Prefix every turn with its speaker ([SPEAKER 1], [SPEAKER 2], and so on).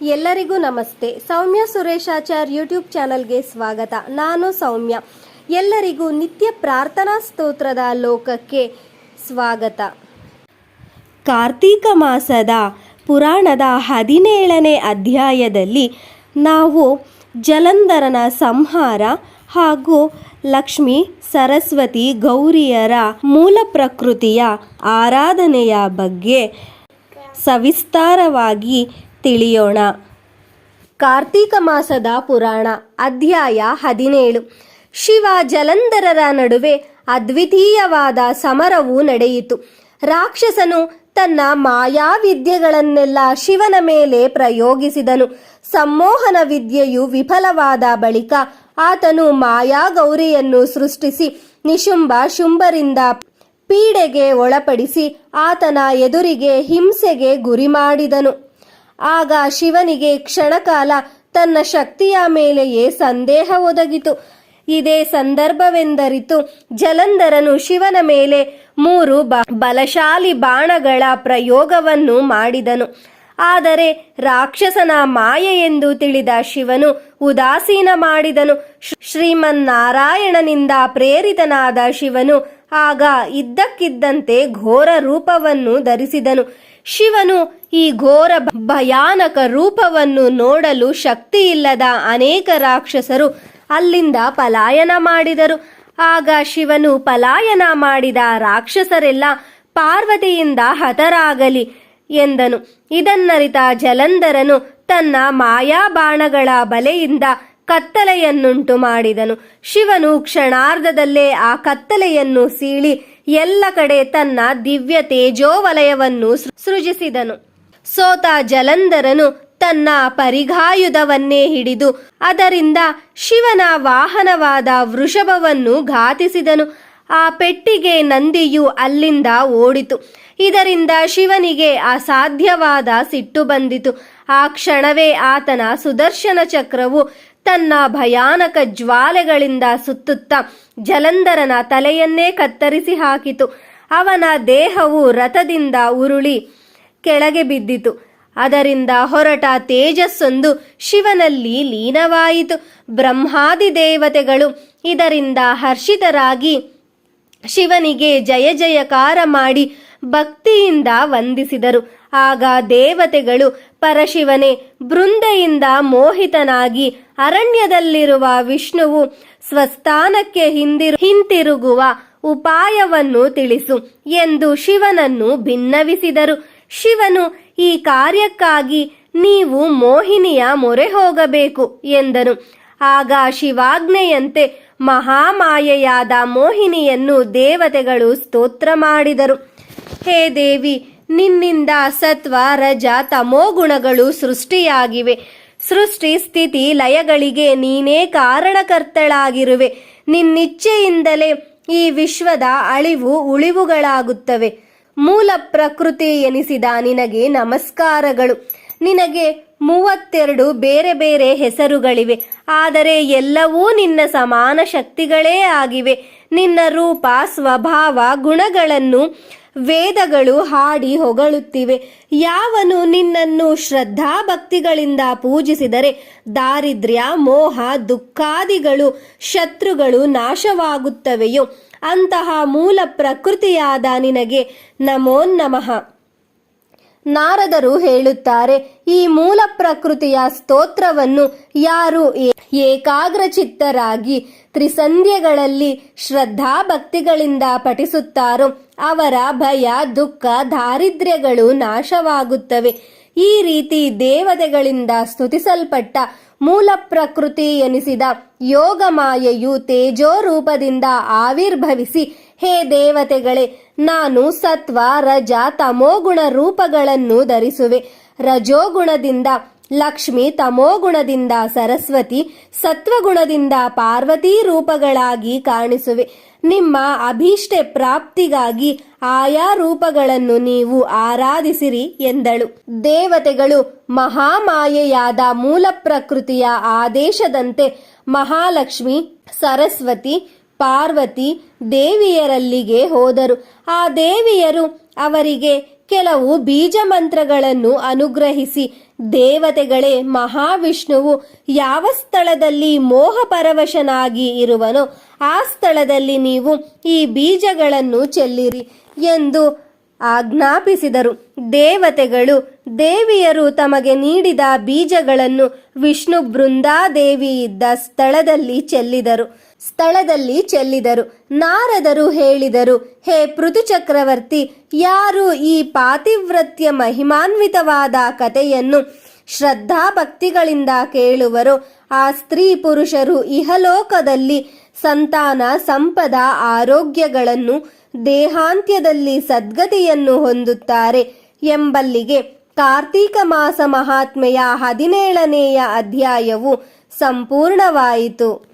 [SPEAKER 1] ಎಲ್ಲರಿಗೂ ನಮಸ್ತೆ. ಸೌಮ್ಯ ಸುರೇಶಾಚಾರ್ ಯೂಟ್ಯೂಬ್ ಚಾನಲ್ಗೆ ಸ್ವಾಗತ. ನಾನು ಸೌಮ್ಯ. ಎಲ್ಲರಿಗೂ ನಿತ್ಯ ಪ್ರಾರ್ಥನಾ ಸ್ತೋತ್ರದ ಲೋಕಕ್ಕೆ ಸ್ವಾಗತ. ಕಾರ್ತೀಕ ಮಾಸದ ಪುರಾಣದ ಹದಿನೇಳನೇ ಅಧ್ಯಾಯದಲ್ಲಿ ನಾವು ಜಲಂಧರನ ಸಂಹಾರ ಹಾಗೂ ಲಕ್ಷ್ಮಿ, ಸರಸ್ವತಿ, ಗೌರಿಯರ ಮೂಲ ಪ್ರಕೃತಿಯ ಆರಾಧನೆಯ ಬಗ್ಗೆ ಸವಿಸ್ತಾರವಾಗಿ ತಿಳಿಯೋಣ. ಕಾರ್ತೀಕ ಮಾಸದ ಪುರಾಣ, ಅಧ್ಯಾಯ ಹದಿನೇಳು. ಶಿವ ಜಲಂಧರರ ನಡುವೆ ಅದ್ವಿತೀಯವಾದ ಸಮರವು ನಡೆಯಿತು. ರಾಕ್ಷಸನು ತನ್ನ ಮಾಯಾವಿದ್ಯೆಗಳನ್ನೆಲ್ಲ ಶಿವನ ಮೇಲೆ ಪ್ರಯೋಗಿಸಿದನು. ಸಮ್ಮೋಹನ ವಿದ್ಯೆಯು ವಿಫಲವಾದ ಬಳಿಕ ಆತನು ಮಾಯಾಗೌರಿಯನ್ನು ಸೃಷ್ಟಿಸಿ ನಿಶುಂಬ ಶುಂಭರಿಂದ ಪೀಡೆಗೆ ಒಳಪಡಿಸಿ ಆತನ ಎದುರಿಗೆ ಹಿಂಸೆಗೆ ಗುರಿ ಮಾಡಿದನು. ಆಗ ಶಿವನಿಗೆ ಕ್ಷಣಕಾಲ ತನ್ನ ಶಕ್ತಿಯ ಮೇಲೆಯೇ ಸಂದೇಹ ಒದಗಿತು. ಇದೇ ಸಂದರ್ಭವೆಂದರಿತು ಜಲಂಧರನು ಶಿವನ ಮೇಲೆ ಮೂರು ಬಲಶಾಲಿ ಬಾಣಗಳ ಪ್ರಯೋಗವನ್ನು ಮಾಡಿದನು. ಆದರೆ ರಾಕ್ಷಸನ ಮಾಯೆ ಎಂದು ತಿಳಿದ ಶಿವನು ಉದಾಸೀನ ಮಾಡಿದನು. ಶ್ರೀ- ಶ್ರೀಮನ್ನಾರಾಯಣನಿಂದ ಪ್ರೇರಿತನಾದ ಶಿವನು ಆಗ ಇದ್ದಕ್ಕಿದ್ದಂತೆ ಘೋರ ರೂಪವನ್ನು ಧರಿಸಿದನು. ಶಿವನು ಈ ಘೋರ ಭಯಾನಕ ರೂಪವನ್ನು ನೋಡಲು ಶಕ್ತಿಯಿಲ್ಲದ ಅನೇಕ ರಾಕ್ಷಸರು ಅಲ್ಲಿಂದ ಪಲಾಯನ ಮಾಡಿದರು. ಆಗ ಶಿವನು ಪಲಾಯನ ಮಾಡಿದ ರಾಕ್ಷಸರೆಲ್ಲ ಪಾರ್ವತಿಯಿಂದ ಹತರಾಗಲಿ ಎಂದನು. ಇದನ್ನರಿತ ಜಲಂಧರನು ತನ್ನ ಮಾಯಾಬಾಣಗಳ ಬಲೆಯಿಂದ ಕತ್ತಲೆಯನ್ನುಂಟು ಮಾಡಿದನು. ಶಿವನು ಕ್ಷಣಾರ್ಧದಲ್ಲೇ ಆ ಕತ್ತಲೆಯನ್ನು ಸೀಳಿ ಎಲ್ಲ ಕಡೆ ತನ್ನ ದಿವ್ಯ ತೇಜೋವಲಯವನ್ನು ಸೃಜಿಸಿದನು. ಸೋತ ಜಲಂಧರನು ತನ್ನ ಪರಿಘಾಯುಧವನ್ನೇ ಹಿಡಿದು, ಅದರಿಂದ ಶಿವನ ವಾಹನವಾದ ವೃಷಭವನ್ನು ಘಾತಿಸಿದನು. ಆ ಪೆಟ್ಟಿಗೆ ನಂದಿಯು ಅಲ್ಲಿಂದ ಓಡಿತು. ಇದರಿಂದ ಶಿವನಿಗೆ ಅಸಾಧ್ಯವಾದ ಸಿಟ್ಟು ಬಂದಿತು. ಆ ಕ್ಷಣವೇ ಆತನ ಸುದರ್ಶನ ಚಕ್ರವು ತನ್ನ ಭಯಾನಕ ಜ್ವಾಲೆಗಳಿಂದ ಸುತ್ತುತ್ತಾ ಜಲಂಧರನ ತಲೆಯನ್ನೇ ಕತ್ತರಿಸಿ ಹಾಕಿತು. ಅವನ ದೇಹವು ರಥದಿಂದ ಉರುಳಿ ಕೆಳಗೆ ಬಿದ್ದಿತು. ಅದರಿಂದ ಹೊರಟ ತೇಜಸ್ಸೊಂದು ಶಿವನಲ್ಲಿ ಲೀನವಾಯಿತು. ಬ್ರಹ್ಮಾದಿ ದೇವತೆಗಳು ಇದರಿಂದ ಹರ್ಷಿತರಾಗಿ ಶಿವನಿಗೆ ಜಯ ಜಯಕಾರ ಮಾಡಿ ಭಕ್ತಿಯಿಂದ ವಂದಿಸಿದರು. ಆಗ ದೇವತೆಗಳು ಪರಶಿವನೇ, ಬೃಂದೆಯಿಂದ ಮೋಹಿತನಾಗಿ ಅರಣ್ಯದಲ್ಲಿರುವ ವಿಷ್ಣುವು ಸ್ವಸ್ಥಾನಕ್ಕೆ ಹಿಂದಿರು, ಹಿಂತಿರುಗುವ ಉಪಾಯವನ್ನು ತಿಳಿಸು ಎಂದು ಶಿವನನ್ನು ಭಿನ್ನವಿಸಿದರು ಶಿವನು, ಈ ಕಾರ್ಯಕ್ಕಾಗಿ ನೀವು ಮೋಹಿನಿಯ ಮೊರೆ ಹೋಗಬೇಕು ಎಂದನು ಆಗ ಶಿವಾಜ್ಞೆಯಂತೆ ಮಹಾಮಾಯೆಯಾದ ಮೋಹಿನಿಯನ್ನು ದೇವತೆಗಳು ಸ್ತೋತ್ರ ಮಾಡಿದರು. ಹೇ ದೇವಿ, ನಿನ್ನಿಂದ ಸತ್ವ, ರಜ ತಮೋಗುಣಗಳು ಸೃಷ್ಟಿಯಾಗಿವೆ. ಸೃಷ್ಟಿ ಸ್ಥಿತಿ ಲಯಗಳಿಗೆ ನೀನೇ ಕಾರಣಕರ್ತಳಾಗಿರುವೆ. ನಿನ್ನಿಚ್ಛೆಯಿಂದಲೇ ಈ ವಿಶ್ವದ ಅಳಿವು ಉಳಿವುಗಳಾಗುತ್ತವೆ. ಮೂಲ ಪ್ರಕೃತಿ ಎನಿಸಿದ ನಿನಗೆ ನಮಸ್ಕಾರಗಳು. ನಿನಗೆ ಮೂವತ್ತೆರಡು ಬೇರೆ ಬೇರೆ ಹೆಸರುಗಳಿವೆ. ಆದರೆ ಎಲ್ಲವೂ ನಿನ್ನ ಸಮಾನ ಶಕ್ತಿಗಳೇ ಆಗಿವೆ. ನಿನ್ನ ರೂಪ, ಸ್ವಭಾವ, ಗುಣಗಳನ್ನು ವೇದಗಳು ಹಾಡಿ ಹೊಗಳುತ್ತಿವೆ. ಯಾವನು ನಿನ್ನನ್ನು ಶ್ರದ್ಧಾ ಭಕ್ತಿಗಳಿಂದ ಪೂಜಿಸಿದರೆ ದಾರಿದ್ರ್ಯ, ಮೋಹ, ದುಃಖಾದಿಗಳು, ಶತ್ರುಗಳು ನಾಶವಾಗುತ್ತವೆಯೋ? ಅಂತಹ ಮೂಲ ಪ್ರಕೃತಿಯಾದ ನಿನಗೆ ನಮೋ ನಮಃ. ನಾರದರು ಹೇಳುತ್ತಾರೆ, ಈ ಮೂಲ ಪ್ರಕೃತಿಯ ಸ್ತೋತ್ರವನ್ನು ಯಾರು ಏಕಾಗ್ರಚಿತ್ತರಾಗಿ ತ್ರಿಸಂಧ್ಯಗಳಲ್ಲಿ ಶ್ರದ್ಧಾ ಭಕ್ತಿಗಳಿಂದ ಪಠಿಸುತ್ತಾರೋ, ಅವರ ಭಯ, ದುಃಖ, ದಾರಿದ್ರ್ಯಗಳು ನಾಶವಾಗುತ್ತವೆ. ಈ ರೀತಿ ದೇವತೆಗಳಿಂದ ಸ್ತುತಿಸಲ್ಪಟ್ಟ ಮೂಲ ಪ್ರಕೃತಿ ಎನಿಸಿದ ಯೋಗ ಮಾಯೆಯು ತೇಜೋ ರೂಪದಿಂದ ಆವಿರ್ಭವಿಸಿ ಹೇ ದೇವತೆಗಳೇ, ನಾನು ಸತ್ವ, ರಜ, ತಮೋಗುಣ ರೂಪಗಳನ್ನು ಧರಿಸುವೆ. ರಜೋಗುಣದಿಂದ ಲಕ್ಷ್ಮಿ, ತಮೋಗುಣದಿಂದ ಸರಸ್ವತಿ, ಸತ್ವಗುಣದಿಂದ ಪಾರ್ವತಿ ರೂಪಗಳಾಗಿ ಕಾಣಿಸುವೆ. ನಿಮ್ಮ ಅಭೀಷ್ಟೆ ಪ್ರಾಪ್ತಿಗಾಗಿ ಆಯಾ ರೂಪಗಳನ್ನು ನೀವು ಆರಾಧಿಸಿರಿ ಎಂದಳು. ದೇವತೆಗಳು ಮಹಾಮಾಯೆಯಾದ ಮೂಲ ಪ್ರಕೃತಿಯ ಆದೇಶದಂತೆ ಮಹಾಲಕ್ಷ್ಮಿ, ಸರಸ್ವತಿ ಪಾರ್ವತಿ ದೇವಿಯರಲ್ಲಿಗೆ ಹೋದರು. ಆ ದೇವಿಯರು ಅವರಿಗೆ ಕೆಲವು ಬೀಜ ಮಂತ್ರಗಳನ್ನು ಅನುಗ್ರಹಿಸಿ, ದೇವತೆಗಳೇ, ಮಹಾವಿಷ್ಣುವು ಯಾವ ಸ್ಥಳದಲ್ಲಿ ಮೋಹಪರವಶನಾಗಿ ಇರುವನೋ ಆ ಸ್ಥಳದಲ್ಲಿ ನೀವು ಈ ಬೀಜಗಳನ್ನು ಚೆಲ್ಲಿರಿ ಎಂದು ಆಜ್ಞಾಪಿಸಿದರು. ದೇವತೆಗಳು, ದೇವಿಯರು ತಮಗೆ ನೀಡಿದ ಬೀಜಗಳನ್ನು ವಿಷ್ಣು ಬೃಂದಾದೇವಿ ಇದ್ದ ಸ್ಥಳದಲ್ಲಿ ಚೆಲ್ಲಿದರು. ಸ್ಥಳದಲ್ಲಿ ಚೆಲ್ಲಿದರು. ನಾರದರು ಹೇಳಿದರು, ಹೇ ಪೃಥು ಚಕ್ರವರ್ತಿ, ಯಾರು ಈ ಪಾತಿವ್ರತ್ಯ ಮಹಿಮಾನ್ವಿತವಾದ ಕಥೆಯನ್ನು ಶ್ರದ್ಧಾಭಕ್ತಿಗಳಿಂದ ಕೇಳುವರೋ, ಆ ಸ್ತ್ರೀ ಪುರುಷರು ಇಹಲೋಕದಲ್ಲಿ ಸಂತಾನ ಸಂಪದ ಆರೋಗ್ಯಗಳನ್ನು ದೇಹಾಂತ್ಯದಲ್ಲಿ ಸದ್ಗತಿಯನ್ನು ಹೊಂದುತ್ತಾರೆ ಎಂಬಲ್ಲಿಗೆ ಕಾರ್ತೀಕ ಮಾಸ ಮಹಾತ್ಮೆಯ ಹದಿನೇಳನೆಯ ಅಧ್ಯಾಯವು ಸಂಪೂರ್ಣವಾಯಿತು.